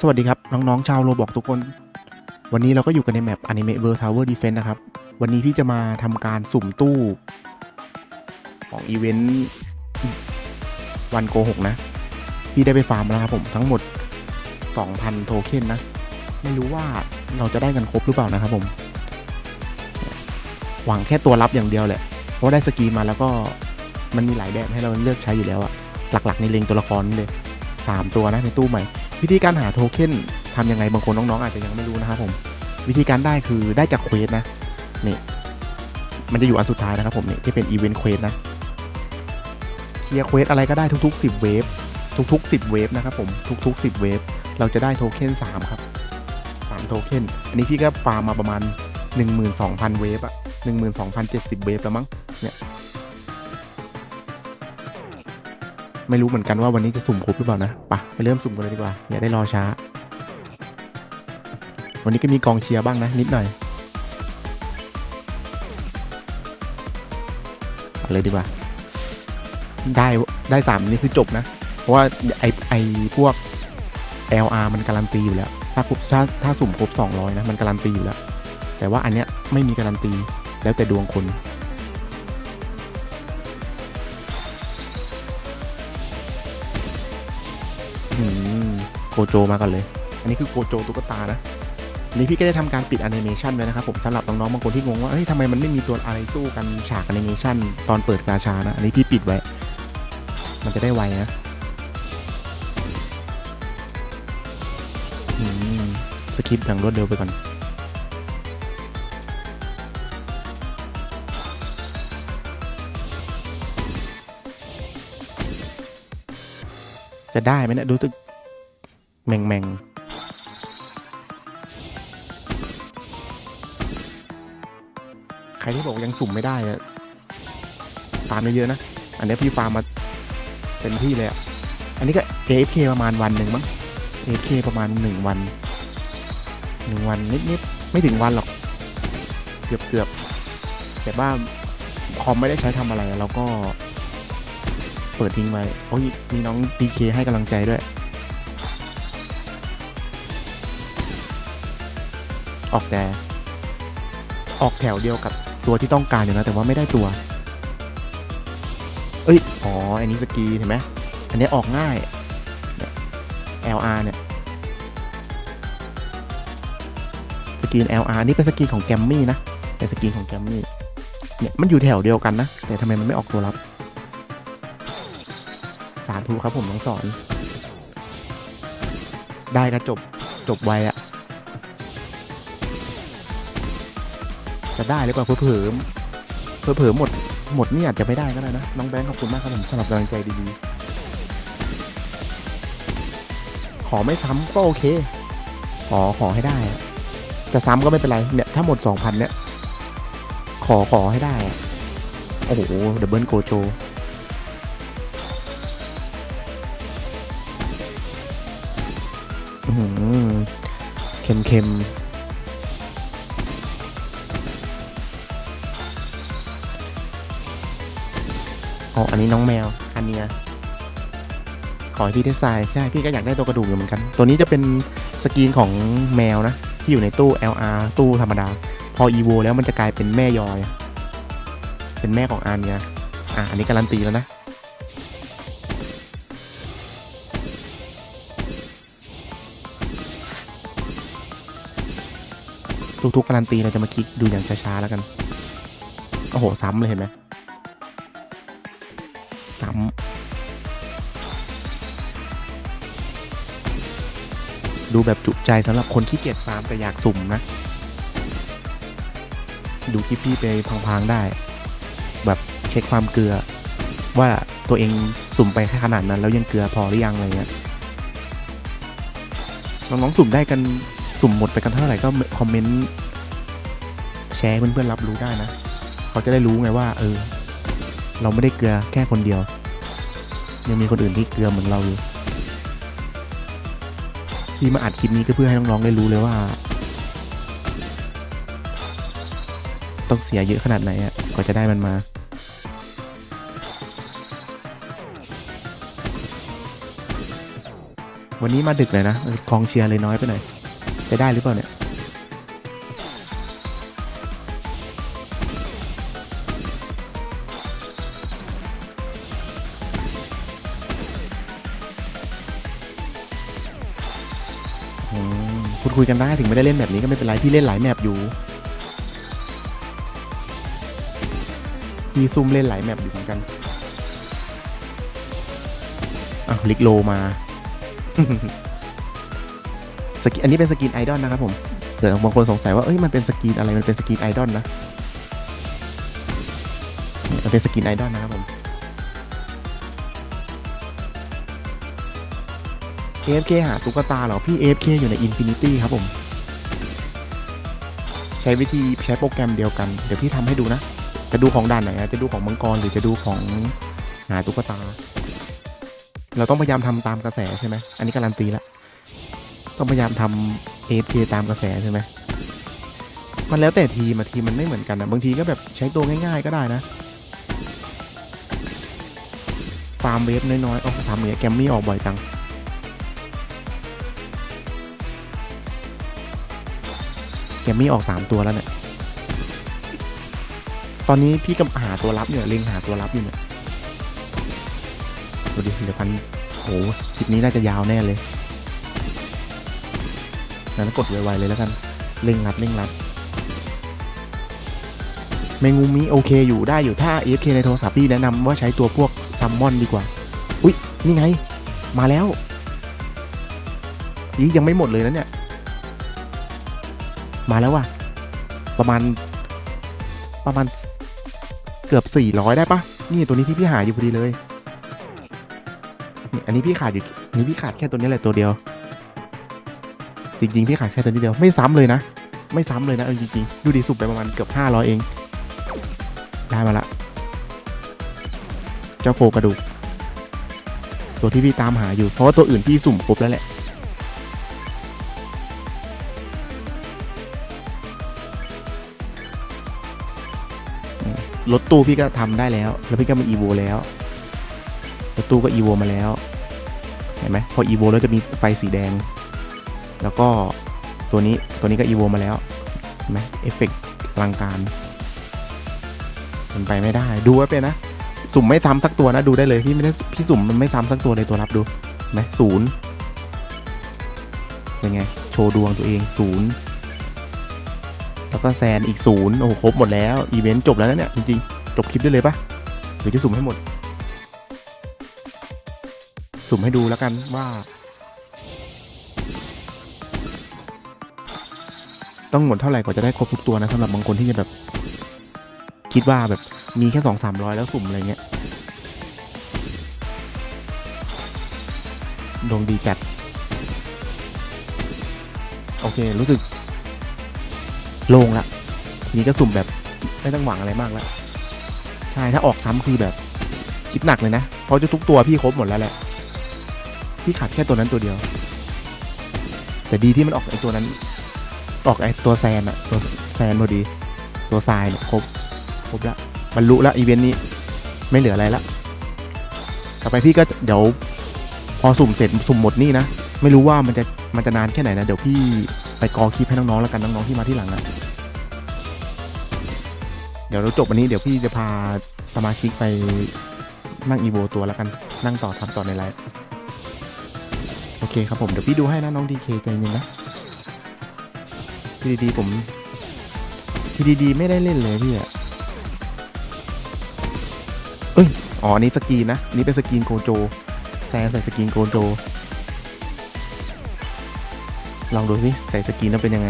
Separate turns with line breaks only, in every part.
สวัสดีครับ น้อง ๆ ชาวโรบอกทุกคน วันนี้เราก็อยู่กันในแมป Anime World Tower Defense นะครับ วันนี้พี่จะมาทำการสุ่มตู้ ของอีเวนต์วันโกหกนะ พี่ได้ไปฟาร์มแล้วครับผมทั้งหมด 2,000 โทเค็นนะ ไม่รู้ว่าเราจะได้กันครบหรือเปล่านะครับผม หวังแค่ตัวรับอย่างเดียวแหละ เพราะได้สกีมาแล้วก็มันมีหลายแบบให้เราเลือกใช้อยู่แล้วอะหลักๆในเลงตัวละครเลยสามตัวนะในตู้ใหม่ วิธีการหาโทเค็นทำยังไงบางคนน้องๆอาจจะยังไม่รู้นะครับผม วิธีการได้คือได้จากเควสนะนี่มันจะอยู่อันสุดท้ายนะครับผมนี่ที่เป็นอีเวนต์เควสนะเคลียร์เควสอะไรก็ได้ทุกๆ 10 เวฟทุกๆ 10 เวฟนะครับผมทุกๆ 10 เวฟเราจะได้โทเค็น3ครับ3โทเค็นอันนี้พี่ก็ฟาร์มมาประมาณ 12,000 เวฟอะ12,070 เวฟแล้วมั้งเนี่ย ไม่รู้เหมือนกันว่าวันนี้จะสุ่มครบหรือเปล่านะปะไปเริ่มสุ่มกันเลยดีกว่าอย่าได้รอช้า วันนี้ก็มีกองเชียร์บ้างนะนิดหน่อยเอาเลยดีกว่า ได้ได้สามนี่คือจบนะ เพราะว่าไอไอพวก LR มันการันตีอยู่แล้ว ถ้าครบถ้าถ้าสุ่มครบ200นะมันการันตีอยู่แล้ว แต่ว่าอันเนี้ยไม่มีการันตีแล้วแต่ดวงคน โกโจมาก่อนเลย อันนี้คือโกโจตุ๊กตานะนี้พี่ก็ได้ทำการปิดแอนิเมชันไว้นะครับผมสำหรับน้องๆบางคนที่งงว่าเฮ้ยทำไมมันไม่มีตัวอะไรสู้กันฉากแอนิเมชันตอนเปิดกาชานะ อันนี้พี่ปิดไว้ มันจะได้ไวนะอืมสคริปต์อย่างรวดเร็วไปก่อน จะได้ไหมเนะดูสึกแมงแมงใครที่บอกยังสุ่มไม่ได้อะตามเยอะๆนะ อันนี้พี่ฟาร์มมาเต็มที่เลยอะอันนี้ก็ AFK ประมาณวันหนึ่งมั้ง AFK ประมาณหนึ่งวันหนึ่งวันนิดๆไม่ถึงวันหรอก เกือบเกือบๆแต่ว่าคอมไม่ได้ใช้ทำอะไรเราก็ เปิดทิ้งไว้โอ้ยมีน้อง DK ให้กำลังใจด้วย ออกแต่ ออกแถวเดียวกับตัวที่ต้องการอยู่นะแต่ว่าไม่ได้ตัว เอ้ย อ๋อ อันนี้สกีเห็นไหมอันนี้ออกง่าย LR เนี่ยสกีน LR นี่เป็นสกีนของแกมมี่นะเป็นสกีนของแกมมี่เนี่ยมันอยู่แถวเดียวกันนะ แต่ทำไมมันไม่ออกตัวรับ สาธุครับผมน้องสอน ได้ก็จบจบไวอะจะได้หรือเปล่าเผลอๆเผลอๆหมดหมดนี่อาจจะไม่ได้ก็ได้นะ น้องแบงค์ขอบคุณมากครับผมสำหรับกำลังใจดีๆ ขอไม่ซ้ำก็โอเค ขอขอให้ได้อะจะซ้ำก็ไม่เป็นไร เนี่ย ถ้าหมด 2,000 เนี่ย ขอขอให้ได้อะโอ้โห ดับเบิลโกโจ เค็มเค็มอ๋ออันนี้น้องแมว อันเนี้ยขอให้พี่ได้ทรายใช่ พี่ก็อยากได้ตัวกระดูกอยู่เหมือนกัน ตัวนี้จะเป็นสกรีนของแมวนะ ที่อยู่ในตู้ LR ตู้ธรรมดา พอ EVO แล้วมันจะกลายเป็นแม่ยอย เป็นแม่ของอันเนี้ยอะอันนี้การันตีแล้วนะ ทุกๆการันตีเราจะมาคลิกดูอย่างช้าๆแล้วกัน โอ้โห ซ้ำเลยเห็นไหมซ้ำดูแบบจุใจสำหรับคนขี้เกียจฟาร์มแต่อยากสุ่มนะ ดูคลิปพี่ไปพังๆได้ แบบเช็คความเกลือ ว่าตัวเองสุ่มไปแค่ขนาดนั้น แล้วยังเกลือพอหรือยังอะไรเงี้ยน้องๆสุ่มได้กัน สุ่มหมดไปกันเท่าไหร่ก็คอมเมนต์แชร์เพื่อนๆรับรู้ได้นะ เขาจะได้รู้ไงว่า เออ เราไม่ได้เกลือแค่คนเดียว ยังมีคนอื่นที่เกลือเหมือนเราอยู่ที่มาอัดคลิปนี้ก็เพื่อให้น้องๆได้รู้เลยว่า ต้องเสียเยอะขนาดไหนอะกว่าจะได้มันมาวันนี้มาดึกเลยนะกองเชียร์เลยน้อยไปหน่อย จะได้หรือเปล่าเนี่ยอืมพูดคุยกันได้ถึงไม่ได้เล่นแบบนี้ก็ไม่เป็นไรพี่เล่นหลายแมปอยู่พี่ซุ่มเล่นหลายแมปอยู่เหมือนกันอะลิกโลมา สกินอันนี้เป็นสกินไอดอลนะครับผมเกิดบางคนสงสัยว่าเอ้ยมันเป็นสกินอะไรมันเป็นสกินไอดอลนะมันเป็นสกินไอดอลนะครับผม AFK หาตุ๊กตาเหรอพี่ AFK อยู่ใน Infinity ครับผม ใช้วิธีใช้โปรแกรมเดียวกัน เดี๋ยวพี่ทำให้ดูนะ จะดูของด่านไหนอะจะดูของมังกรหรือจะดูของหาตุ๊กตา เราต้องพยายามทำตามกระแสใช่ไหมอันนี้การันตีและ ต้องพยายามทำ AFK ตามกระแสใช่ไหมมันแล้วแต่ทีมอะทีมันไม่เหมือนกันนะบางทีก็แบบใช้ตัวง่ายๆก็ได้นะ ฟาร์มเวฟน้อยๆโอ้ฟามเนี่ยแกมมี่ออกบ่อยจังแกมมี่ออกสามตัวแล้วเนี่ย ตอนนี้พี่กำหาตัวรับเนี่ยเล็งหาตัวรับอยู่เนี่ยดูดิเดี๋ยวพันโหคลิปนี้น่าจะยาวแน่เลย งั้นกดไวๆเลยแล้วกันเร่งรัดเร่งรัดแมงมุมนี้โอเคอยู่ได้อยู่ถ้า AFK ในโทรศัพท์พี่แนะนำว่าใช้ตัวพวกซัมมอนดีกว่า อุ๊ย นี่ไง มาแล้วยี่ยังไม่หมดเลยนะเนี่ย มาแล้วว่ะ ประมาณ ประมาณเกือบ 400 ได้ปะนี่ตัวนี้ที่พี่หาอยู่พอดีเลย อันนี้พี่ขาดอยู่นนี้พี่ขาดแค่ตัวนี้แหละตัวเดียว จริงๆพี่ขาดแค่ตัวนี้เดียวไม่ซ้ำเลยนะ ไม่ซ้ำเลยนะจริงๆดูดิสุกไปประมาณเกือบ500 เอง ได้มาละ เจ้าโคกระดูก ตัวที่พี่ตามหาอยู่เพราะว่าตัวอื่นพี่สุ่มครบแล้วแหละรถตู้พี่ก็ทำได้แล้ว แล้วพี่ก็มาอีโวแล้วรถตู้ก็อีโวมาแล้ว เห็นไหมพออีโวแล้วจะมีไฟสีแดง แล้วก็ตัวนี้ตัวนี้ก็อีโวมาแล้วเห็นไหมเอฟเฟกต์อลังการมันไปไม่ได้ดูไว้เป็นนะ สุ่มไม่ซ้ำสักตัวนะดูได้เลยพี่ไม่ได้พี่สุ่มมันไม่ซ้ำสักตัวเลยตัวรับดูไหมศูนย์เป็นไง โชว์ดวงตัวเองศูนย์แล้วก็แซนอีกศูนย์โอ้โหครบหมดแล้ว อีเวนต์จบแล้วนะเนี่ย จริงๆ จบคลิปได้เลยปะหรือจะสุ่มให้หมด สุ่มให้ดูแล้วกันว่า ต้องหมดเท่าไหร่กว่าจะได้ครบทุกตัวนะสำหรับบางคนที่จะแบบ คิดว่าแบบมีแค่สองสามร้อยแล้วสุ่มอะไรเงี้ยดวงดีจัด โอเค รู้สึก โล่งละทีนี้ก็สุ่มแบบไม่ต้องหวังอะไรมากแล้วใช่ ถ้าออกซ้ำคือแบบคิดหนักเลยนะ เพราะจะทุกตัวพี่ครบหมดแล้วแหละ พี่ขาดแค่ตัวนั้นตัวเดียว แต่ดีที่มันออกไอตัวนั้น ออกไอตัวแซนอะตัวแซนพอดี ตัวทรายเนี่ยครบครบล้วบรรลุแล้วอีเวนต์นี้ไม่เหลืออะไรละต่อไปพี่ก็เดี๋ยวพอสุ่มเสร็จสุ่มหมดนี่นะ ไม่รู้ว่ามันจะมันจะนานแค่ไหนนะเดี๋ยวพี่ไปกอคลิปให้น้องๆแล้วกันน้องๆที่มาที่หลังอะเดี๋ยวเราจบวันนี้เดี๋ยวพี่จะพาสมาชิกไปนั่งอีโวตัวแล้วกันนั่งต่อทำต่อในไลฟ์โอเคครับผมเดี๋ยวพี่ดูให้นะน้องดีเคใจเย็นนะ พี่ดีๆผมพี่ดีๆไม่ได้เล่นเลยพี่อะเอ้ย อ๋อ นี่สกีนนะ นี่เป็นสกีนโกโจ แซนใส่สกีนโกโจ ลองดูสิ ใส่สกีนแล้วเป็นยังไง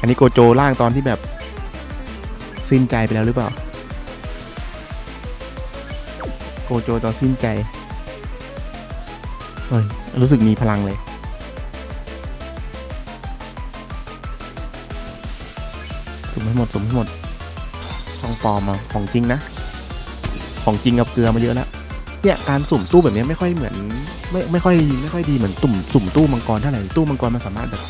อันนี้โกโจล่างตอนที่แบบ สิ้นใจไปแล้วหรือเปล่า โกโจตอนสิ้นใจ เฮ้ย รู้สึกมีพลังเลย สุ่มให้หมดสุ่มให้หมดของปลอมอะของจริงนะ ของจริงกับเกลือมาเยอะแล้วเนี่ยการสุ่มตู้แบบนี้ไม่ค่อยเหมือน ไม่ไม่ค่อยไม่ค่อยดีเหมือนตุ่มสุ่มตู้มังกรเท่าไหร่ตู้มังกรมันสามารถแบบ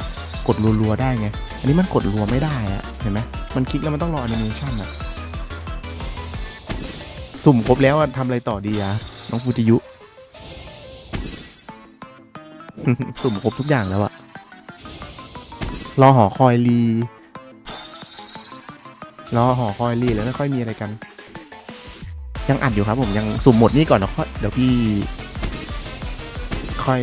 กดรัวๆได้ไง อันนี้มันกดรัวไม่ได้อะเห็นไหมมันคลิกแล้วมันต้องรอแอนิเมชันอะสุ่มครบแล้วทำอะไรต่อดีอะน้องฟูจิยุ สุ่มครบทุกอย่างแล้วอะรอหอคอยรี รอหอคอยรีแล้วไม่ค่อยมีอะไรกัน ยังอัดอยู่ครับผมยังสุ่มหมดนี่ก่อนแล้วค่อยเดี๋ยวพี่ ค่อย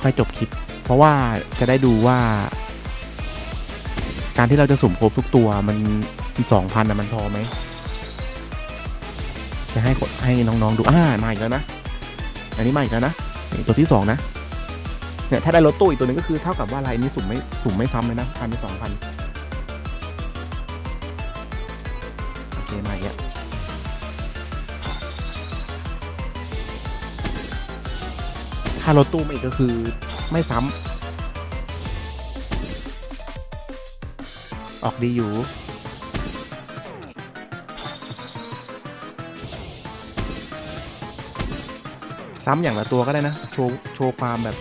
ค่อยจบคลิป เพราะว่าจะได้ดูว่า การที่เราจะสุ่มครบทุกตัวมันสองพันนะมันพอไหมจะให้ให้น้องๆดูอ่ามาอีกแล้วนะ อันนี้มาอีกแล้วนะ ตัวที่สองนะ เนี่ยถ้าได้รถตู้อีกตัวหนึงก็คือเท่ากับว่าลายนี้สุ่มไม่สุ่มไม่ซ้ำเลยนะพันเป็นสองพันโอเคมาอีกแล้วถ้ารถตู้มาอีกก็คือไม่ซ้ำออกดีอยู่ซ้ำอย่างละตัวก็ได้นะ โชว์โชว์ความแบบ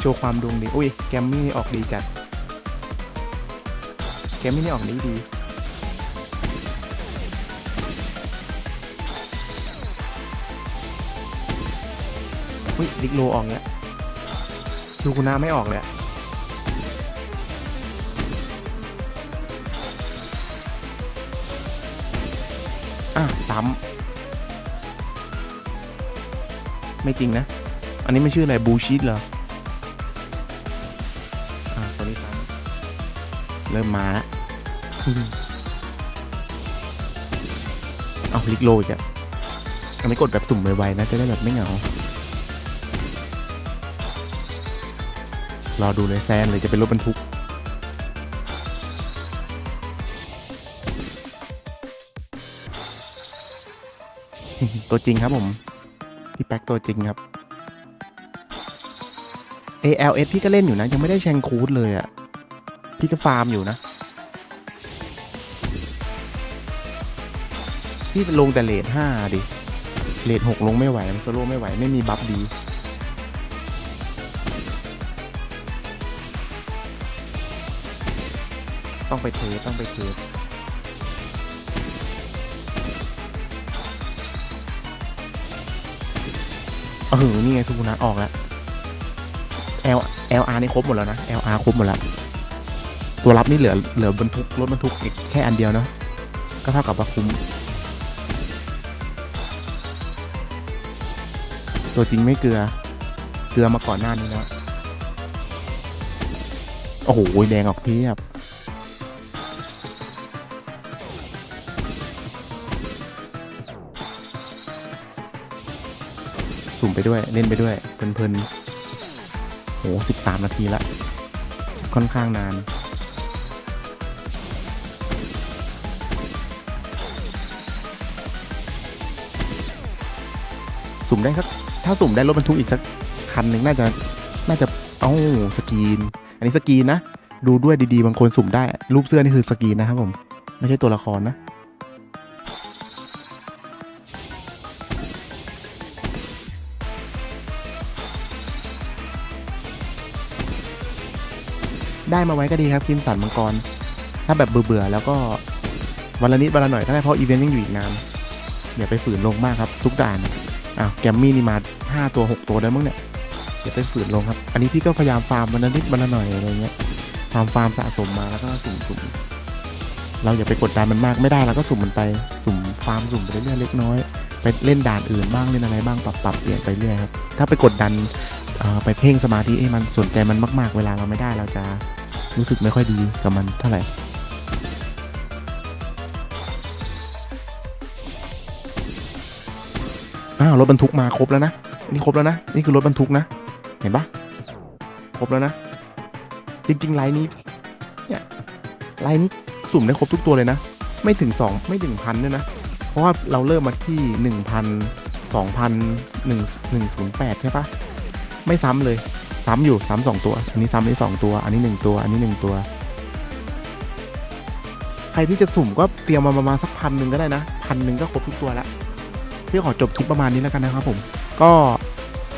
โชว์ความดวงดีอุ้ยแกมมี่นี่ออกดีจัดแกมมี่นี่ออกดีดีอุ้ยลิกโลออกเนี้ยลูกุนาไม่ออกเลยอะอะซ้ำไม่จริงนะ อันนี้ไม่ชื่ออะไรบูชิดเหรอ เริ่มมาแล้วเอาลิกโลอีกอะอันนี้กดแบบสุ่มไวๆนะ จะได้แบบไม่เหงา รอดูเลยแซนเลยจะเป็นรถบรรทุก ตัวจริงครับผม พี่แป๊กตัวจริงครับ ALS พี่ก็เล่นอยู่นะ ยังไม่ได้แชงคูดเลยอะ่ะ พี่ก็ฟาร์มอยู่นะ พี่ลงแต่เลทห้าดิเลทหกลงไม่ไหวมันโซโล่ไม่ไหว ไม่มีบัฟดี ต้องไปเทสต้องไปเทสเออนี่ไงสุกุนะออกแล้ว L LR นี่ครบหมดแล้วนะ LR ครบหมดแล้ว ตัวรับนี่เหลือเหลือบรรทุกรถบรรทุกอีกแค่อันเดียวเนาะก็เท่ากับว่าคุ้ม ตัวจริงไม่เกลือ เกลือมาก่อนหน้านี้แล้วโอ้โหแดงออกเพียบสุ่มไปด้วยเล่นไปด้วยเพลินๆโหสิบสามนาทีละ ค่อนข้างนาน สุ่มได้สักถ้าสุ่มได้รถบรรทุกอีกสักคันหนึ่งน่าจะน่าจะเอ้าสกรีน อันนี้สกรีนนะ ดูด้วยดีๆ บางคนสุ่มได้ รูปเสื้อนี่คือสกรีนนะครับผม ไม่ใช่ตัวละครนะ ได้มาไว้ก็ดีครับคิมสันมังกร ถ้าแบบเบื่อๆแล้วก็วันละนิดวันละหน่อยก็ได้เพราะอีเวนต์ยังอยู่อีกนานอย่าไปฝืนลงมากครับ ทุกด่าน อ้าวแกมมี่นี่มา 5 ตัว 6 ตัวแล้วมั้งเนี่ยอย่าไปฝืนลงครับ อันนี้พี่ก็พยายามฟาร์มวันละนิดวันละหน่อยอะไรเงี้ยฟาร์มฟาร์มสะสมมาแล้วก็สุ่มสุ่มเราอย่าไปกดดันมันมากไม่ได้เราก็สุ่มมันไปสุ่มฟาร์มสุ่มไปเรื่อยๆเล็กน้อยไปเล่นด่านอื่นบ้างเล่นอะไรบ้างปรับปรับเปลี่ยนไปเรื่อยครับถ้าไปกดดันไปเพ่งสมาธิให้มันสนใจมันมาก ๆ เวลาเราไม่ได้เราจะรู้สึกไม่ค่อยดีกับมันเท่าไหร่ อ้าวรถบรรทุกมาครบแล้วนะนี่ครบแล้วนะนี่คือรถบรรทุกนะ เห็นปะครบแล้วนะ จริงๆไลน์นี้เนี่ยไลน์นี้สุ่มได้ครบทุกตัวเลยนะ ไม่ถึงสองไม่ถึงพันด้วยนะ เพราะว่าเราเริ่มมาที่หนึ่งพันสองพันหนึ่งหนึ่งศูนย์แปดใช่ปะไม่ซ้ำเลย ซ้ำอยู่ซ้ำสองตัว อันนี้ซ้ำอันนี้สองตัว อันนี้หนึ่งตัว อันนี้หนึ่งตัว ใครที่จะสุ่มก็เตรียมมาประมาณสักพันหนึ่งก็ได้นะพันหนึ่งก็ครบทุกตัวแล้ว พี่ขอจบคลิปประมาณนี้แล้วกันนะครับผม ก็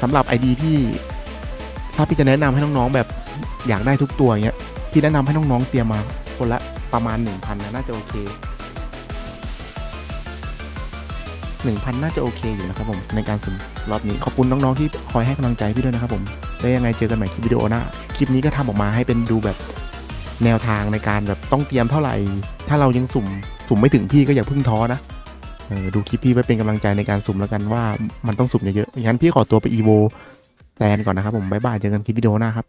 สำหรับ ID พี่ ถ้าพี่จะแนะนำให้น้องๆแบบอยากได้ทุกตัวเงี้ย พี่แนะนำให้น้องๆเตรียมมาคนละประมาณหนึ่งพันนะน่าจะโอเค1,000 น่าจะโอเคอยู่นะครับผม ในการสุ่มรอบนี้ขอบคุณน้องๆที่คอยให้กำลังใจพี่ด้วยนะครับผมแล้วยังไงเจอกันใหม่คลิปวิดีโอหน้าคลิปนี้ก็ทำออกมาให้เป็นดูแบบแนวทางในการแบบต้องเตรียมเท่าไหร่ ถ้าเรายังสุ่มสุ่มไม่ถึงพี่ก็อย่าพิ่งท้อนะ ออดูคลิปพี่ไว้เป็นกำลังใจในการสุ่มแล้วกันว่ามันต้องสุ่มเยอะๆงั้นพี่ขอตัวไปอีโวแทนก่อนนะครับผมบ๊ายบายเจอกันคลิปวิดีโอหน้าครับ